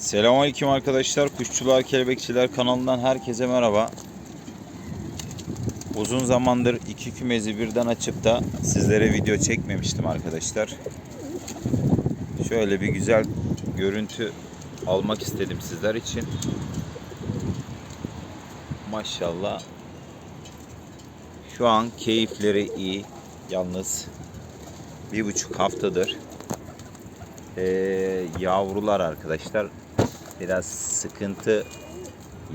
Selamünaleyküm arkadaşlar. Kuşçular Kelebekçiler kanalından herkese merhaba. Uzun zamandır iki kümezi birden açıp da sizlere video çekmemiştim arkadaşlar. Şöyle bir güzel görüntü almak istedim sizler için. Maşallah. Şu an keyifleri iyi. Yalnız bir buçuk haftadır ee, yavrular arkadaşlar biraz sıkıntı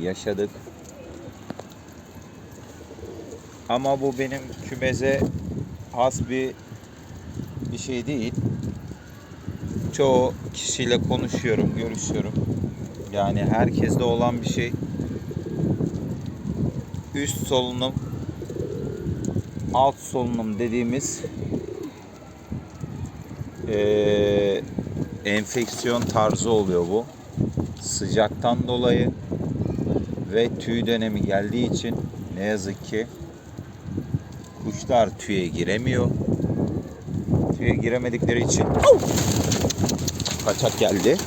yaşadık. Ama bu benim kümeze has bir bir şey değil. Çoğu kişiyle konuşuyorum, görüşüyorum. Yani herkeste olan bir şey. Üst solunum, alt solunum dediğimiz eee enfeksiyon tarzı oluyor bu. Sıcaktan dolayı ve tüy dönemi geldiği için ne yazık ki kuşlar tüye giremiyor. Tüye giremedikleri için kaçak geldi.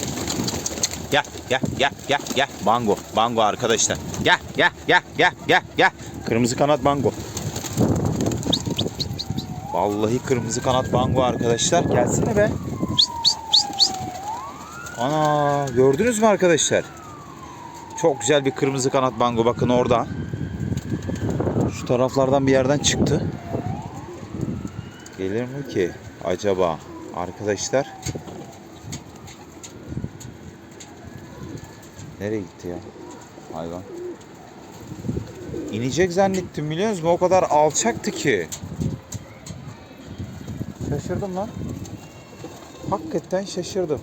Gel gel gel gel gel bango bango arkadaşlar. Gel gel gel gel gel gel. Kırmızı kanat bango. Vallahi kırmızı kanat bango arkadaşlar. Gelsene be. Ana gördünüz mü arkadaşlar? Çok güzel bir kırmızı kanat bango bakın orada. Şu taraflardan bir yerden çıktı. Gelir mi ki acaba arkadaşlar? Nereye gitti ya hayvan? İnecek zannettim biliyor musunuz? O kadar alçaktı ki. Şaşırdım lan. Hakikaten şaşırdım.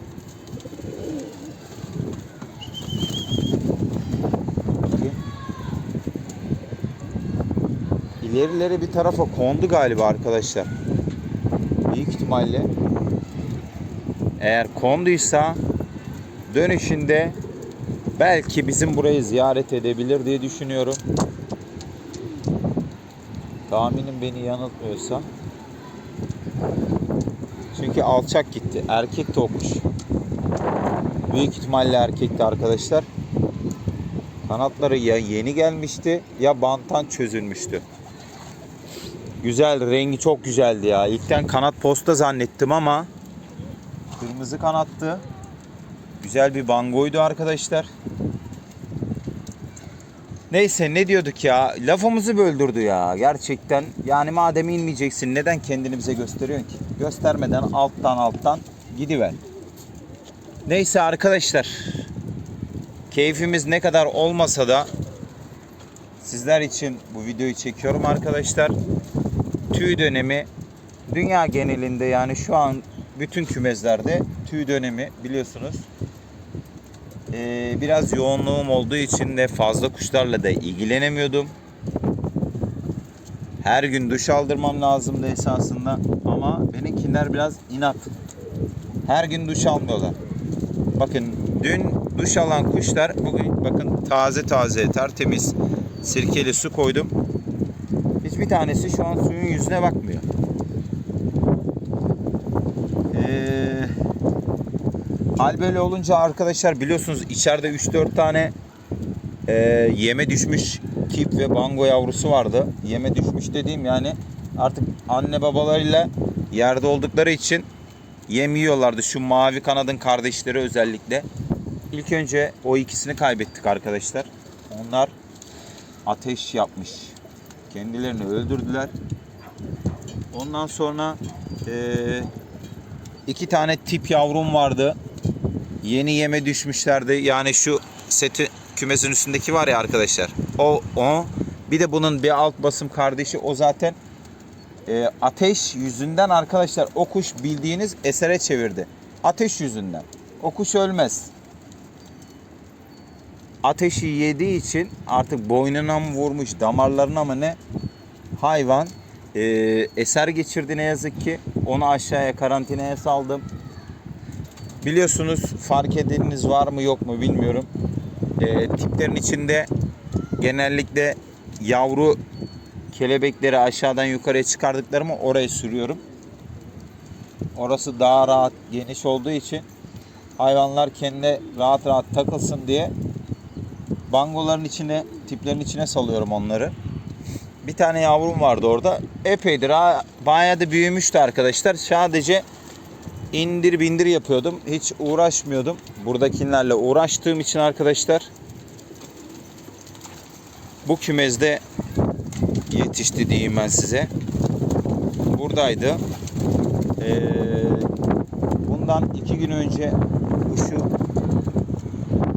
İlerileri bir tarafa kondu galiba arkadaşlar. Büyük ihtimalle eğer konduysa dönüşünde belki bizim burayı ziyaret edebilir diye düşünüyorum. Tahminim beni yanıltmıyorsa. Çünkü alçak gitti. Erkek kuş. Büyük ihtimalle erkekti arkadaşlar. Kanatları ya yeni gelmişti ya banttan çözülmüştü. Güzel, rengi çok güzeldi ya. İlkten kanat posta zannettim ama kırmızı kanattı. Güzel bir bangoydu arkadaşlar. Neyse ne diyorduk ya? Lafımızı böldürdü ya. Gerçekten. Yani madem inmeyeceksin neden kendini bize gösteriyorsun ki? Göstermeden alttan alttan gidiver. Neyse arkadaşlar. Keyfimiz ne kadar olmasa da sizler için bu videoyu çekiyorum arkadaşlar. Tüy dönemi dünya genelinde yani şu an bütün kümezlerde tüy dönemi biliyorsunuz. Ee, biraz yoğunluğum olduğu için de fazla kuşlarla da ilgilenemiyordum. Her gün duş aldırmam lazımdı esasında ama benimkiler biraz inat. Her gün duş almıyorlar. Bakın dün duş alan kuşlar bugün bakın taze taze tertemiz sirkeli su koydum. Hiçbir tanesi şu an suyun yüzüne bakmıyor. Ee, hal böyle olunca arkadaşlar biliyorsunuz içeride 3-4 tane e, yeme düşmüş tip ve bango yavrusu vardı. Yeme düşmüş dediğim yani artık anne babalarıyla yerde oldukları için yem yiyorlardı. Şu mavi kanadın kardeşleri özellikle. İlk önce o ikisini kaybettik arkadaşlar. Onlar ateş yapmış. Kendilerini öldürdüler. Ondan sonra eee, iki tane tip yavrum vardı. Yeni yeme düşmüşlerdi. Yani şu seti kümesin üstündeki var ya arkadaşlar. O o. Bir de bunun bir alt basım kardeşi o zaten e, ateş yüzünden arkadaşlar o kuş bildiğiniz esere çevirdi. Ateş yüzünden. O kuş ölmez. Ateşi yediği için artık boynuna mı vurmuş damarlarına mı ne hayvan e, eser geçirdi ne yazık ki. Onu aşağıya karantinaya saldım. Biliyorsunuz fark edeniniz var mı yok mu bilmiyorum. E, tiplerin içinde genellikle yavru kelebekleri aşağıdan yukarıya çıkardıklarımı oraya sürüyorum. Orası daha rahat, geniş olduğu için hayvanlar kendine rahat rahat takılsın diye bangoların içine, tiplerin içine salıyorum onları. Bir tane yavrum vardı orada. Epeydir ha. Bayağı da büyümüştü arkadaşlar. Sadece indir bindir yapıyordum. Hiç uğraşmıyordum. Buradakilerle uğraştığım için arkadaşlar bu kümezde yetişti diyeyim ben size. Buradaydı. Ee, bundan iki gün önce kuşu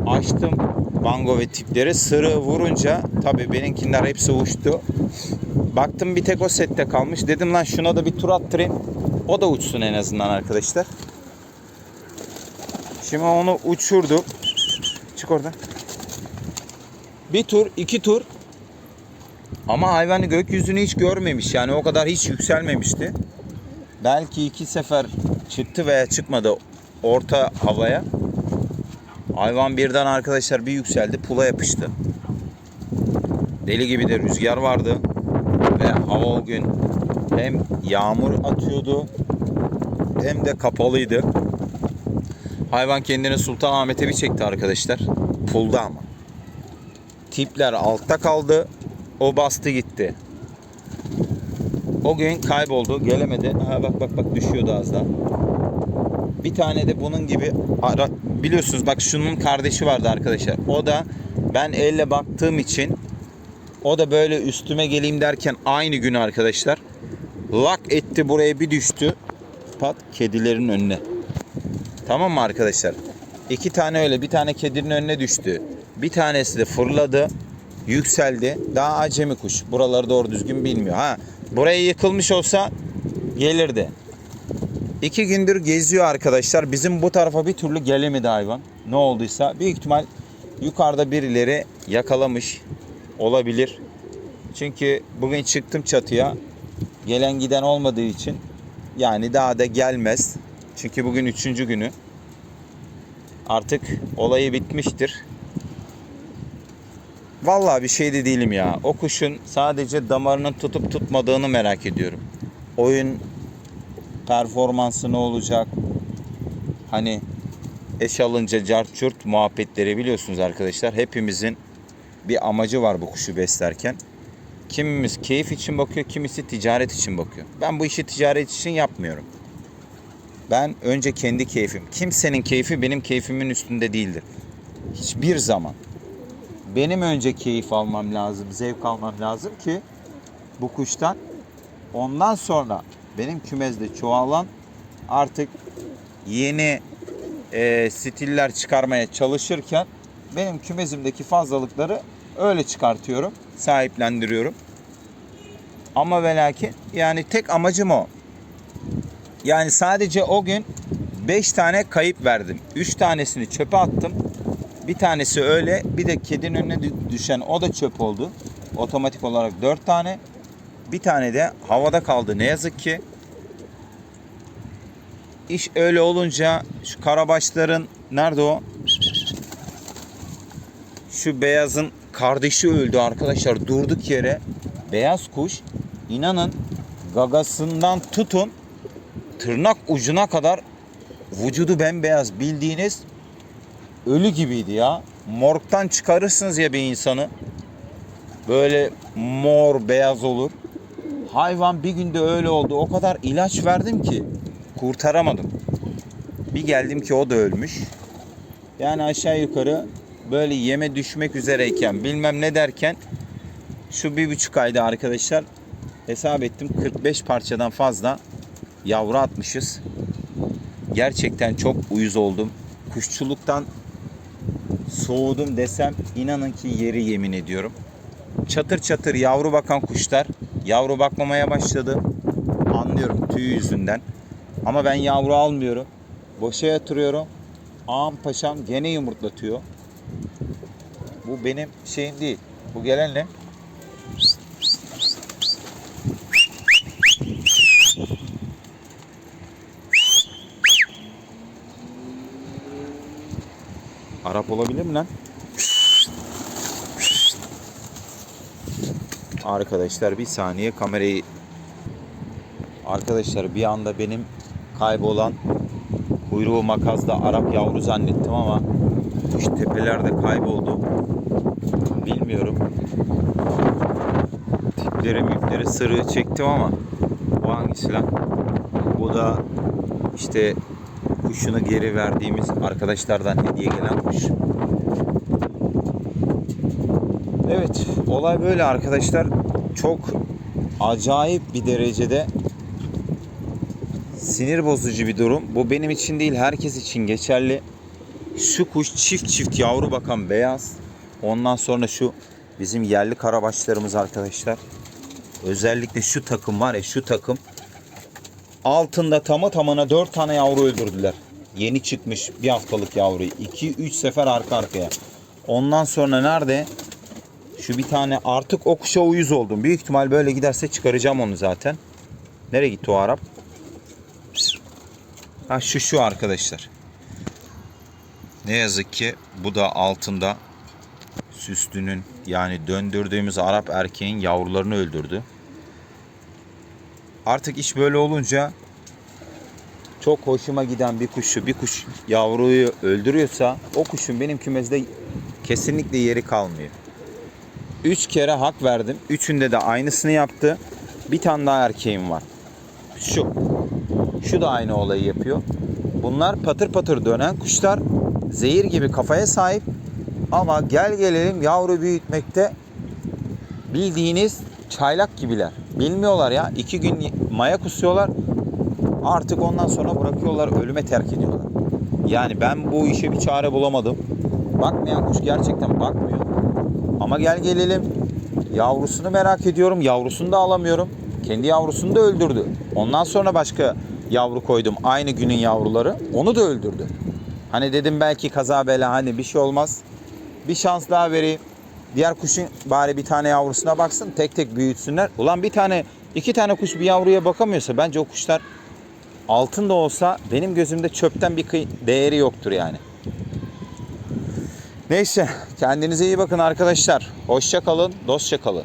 açtım bango ve tipleri sırı vurunca tabii benimkiler hepsi uçtu. Baktım bir tek o sette kalmış. Dedim lan şuna da bir tur attırayım. O da uçsun en azından arkadaşlar. Şimdi onu uçurduk. Çık oradan. Bir tur, iki tur. Ama hayvanı gökyüzünü hiç görmemiş. Yani o kadar hiç yükselmemişti. Belki iki sefer çıktı veya çıkmadı orta havaya. Hayvan birden arkadaşlar bir yükseldi pula yapıştı. Deli gibi de rüzgar vardı. Ve hava o gün hem yağmur atıyordu hem de kapalıydı. Hayvan kendini Sultanahmet'e bir çekti arkadaşlar. Pulda ama. Tipler altta kaldı. O bastı gitti. O gün kayboldu. Gelemedi. Ha bak bak bak düşüyordu az daha. Bir tane de bunun gibi biliyorsunuz bak şunun kardeşi vardı arkadaşlar. O da ben elle baktığım için o da böyle üstüme geleyim derken aynı gün arkadaşlar lak etti buraya bir düştü. Pat kedilerin önüne. Tamam mı arkadaşlar? İki tane öyle bir tane kedinin önüne düştü. Bir tanesi de fırladı. Yükseldi. Daha acemi kuş. Buraları doğru düzgün bilmiyor. Ha buraya yıkılmış olsa gelirdi. İki gündür geziyor arkadaşlar. Bizim bu tarafa bir türlü gelemedi hayvan. Ne olduysa büyük ihtimal yukarıda birileri yakalamış olabilir. Çünkü bugün çıktım çatıya. Gelen giden olmadığı için yani daha da gelmez. Çünkü bugün üçüncü günü. Artık olayı bitmiştir. Vallahi bir şey de değilim ya. O kuşun sadece damarının tutup tutmadığını merak ediyorum. Oyun performansı ne olacak? Hani eş alınca cart çurt muhabbetleri biliyorsunuz arkadaşlar. Hepimizin bir amacı var bu kuşu beslerken. Kimimiz keyif için bakıyor, kimisi ticaret için bakıyor. Ben bu işi ticaret için yapmıyorum. Ben önce kendi keyfim. Kimsenin keyfi benim keyfimin üstünde değildir. Hiçbir zaman. Benim önce keyif almam lazım, zevk almam lazım ki bu kuştan. Ondan sonra benim kümezde çoğalan artık yeni e, stiller çıkarmaya çalışırken benim kümezimdeki fazlalıkları öyle çıkartıyorum, sahiplendiriyorum. Ama ve yani tek amacım o. Yani sadece o gün 5 tane kayıp verdim. 3 tanesini çöpe attım. Bir tanesi öyle. Bir de kedinin önüne dü- düşen o da çöp oldu. Otomatik olarak 4 tane. Bir tane de havada kaldı ne yazık ki. İş öyle olunca şu karabaşların nerede o? Şu beyazın kardeşi öldü arkadaşlar durduk yere. Beyaz kuş inanın gagasından tutun tırnak ucuna kadar vücudu bembeyaz bildiğiniz ölü gibiydi ya. Morgdan çıkarırsınız ya bir insanı. Böyle mor beyaz olur. Hayvan bir günde öyle oldu. O kadar ilaç verdim ki kurtaramadım. Bir geldim ki o da ölmüş. Yani aşağı yukarı böyle yeme düşmek üzereyken bilmem ne derken şu bir buçuk ayda arkadaşlar hesap ettim 45 parçadan fazla yavru atmışız. Gerçekten çok uyuz oldum. Kuşçuluktan soğudum desem inanın ki yeri yemin ediyorum. Çatır çatır yavru bakan kuşlar yavru bakmamaya başladı. Anlıyorum tüy yüzünden. Ama ben yavru almıyorum. Boşa yatırıyorum. Ağam paşam gene yumurtlatıyor. Bu benim şeyim değil. Bu gelen ne? Arap olabilir mi lan? Arkadaşlar bir saniye kamerayı Arkadaşlar bir anda benim kaybolan Kuyruğu makazda Arap yavru zannettim ama kuş tepelerde kayboldu. Bilmiyorum. Tipleri müpleri sırrı çektim ama bu hangisi lan? Bu da işte kuşunu geri verdiğimiz arkadaşlardan hediye gelen kuş. Evet, olay böyle arkadaşlar. Çok acayip bir derecede sinir bozucu bir durum. Bu benim için değil, herkes için geçerli. Şu kuş çift çift yavru bakan beyaz. Ondan sonra şu bizim yerli karabaşlarımız arkadaşlar. Özellikle şu takım var ya şu takım. Altında tamı tamına 4 tane yavru öldürdüler. Yeni çıkmış bir haftalık yavruyu. 2-3 sefer arka arkaya. Ondan sonra nerede? Şu bir tane artık o kuşa uyuz oldum. Büyük ihtimal böyle giderse çıkaracağım onu zaten. Nereye gitti o Arap? Ha şu şu arkadaşlar. Ne yazık ki bu da altında süslünün yani döndürdüğümüz Arap erkeğin yavrularını öldürdü. Artık iş böyle olunca çok hoşuma giden bir kuşu bir kuş yavruyu öldürüyorsa o kuşun benim kümezde kesinlikle yeri kalmıyor. Üç kere hak verdim. Üçünde de aynısını yaptı. Bir tane daha erkeğim var. Şu. Şu da aynı olayı yapıyor. Bunlar patır patır dönen kuşlar. Zehir gibi kafaya sahip. Ama gel gelelim yavru büyütmekte bildiğiniz çaylak gibiler. Bilmiyorlar ya. iki gün maya kusuyorlar. Artık ondan sonra bırakıyorlar. Ölüme terk ediyorlar. Yani ben bu işe bir çare bulamadım. Bakmayan kuş gerçekten bakmıyor. Ama gel gelelim yavrusunu merak ediyorum. Yavrusunu da alamıyorum. Kendi yavrusunu da öldürdü. Ondan sonra başka yavru koydum. Aynı günün yavruları. Onu da öldürdü. Hani dedim belki kaza bela hani bir şey olmaz. Bir şans daha vereyim. Diğer kuşun bari bir tane yavrusuna baksın. Tek tek büyütsünler. Ulan bir tane iki tane kuş bir yavruya bakamıyorsa bence o kuşlar altın da olsa benim gözümde çöpten bir değeri yoktur yani. Neyse kendinize iyi bakın arkadaşlar. Hoşça kalın, dostça kalın.